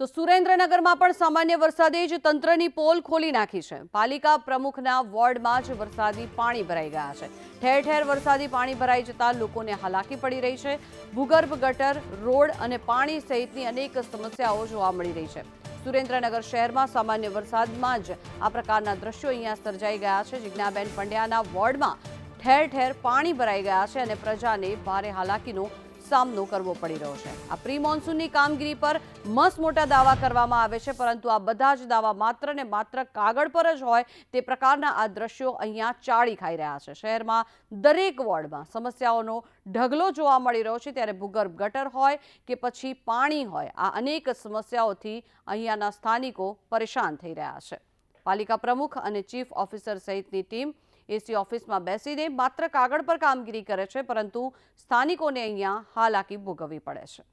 તો સુરેન્દ્રનગરમાં પણ સામાન્ય વરસાદે જ તંત્રની પોલ ખોલી નાખી છે. પાલિકા પ્રમુખના વોર્ડમાં જ વરસાદી પાણી ભરાઈ ગયા છે. ઠેર ઠેર વરસાદી પાણી ભરાઈ જતા લોકોને હાલાકી પડી રહી છે. ભૂગર્ભ ગટર, રોડ અને પાણી સહિતની અનેક સમસ્યાઓ જોવા મળી રહી છે. સુરેન્દ્રનગર શહેરમાં સામાન્ય વરસાદમાં જ આ પ્રકારના દ્રશ્યો અહીંયા સર્જાઈ ગયા છે. જિજ્ઞાબેન પંડ્યાના વોર્ડમાં ઠેર ઠેર પાણી ભરાઈ ગયા છે અને પ્રજાને ભારે હાલાકીનો સામનો કરવો પડી રહ્યો છે. આ પ્રી મોન્સૂનની કામગીરી પર મસ્ત મોટા દાવા કરવામાં આવે છે, પરંતુ આ બધા જ દાવા માત્ર ને માત્ર કાગળ પર જ હોય તે પ્રકારના આ દ્રશ્યો અહીંયા ચાળી ખાઈ રહ્યા છે. શહેરમાં દરેક વોર્ડમાં સમસ્યાઓનો ઢગલો જોવા મળી રહ્યો છે. ત્યારે ભૂગર્ભ ગટર હોય કે પછી પાણી હોય, આ અનેક સમસ્યાઓથી અહીંયાના સ્થાનિકો પરેશાન થઈ રહ્યા છે. પાલિકા પ્રમુખ અને ચીફ ઓફિસર સહિતની ટીમ એસી ઓફિસમાં બેસીને માત્ર કાગળ પર કામગીરી કરે છે, પરંતુ સ્થાનિકોને અહીંયા હાલાકી ભોગવવી પડે છે.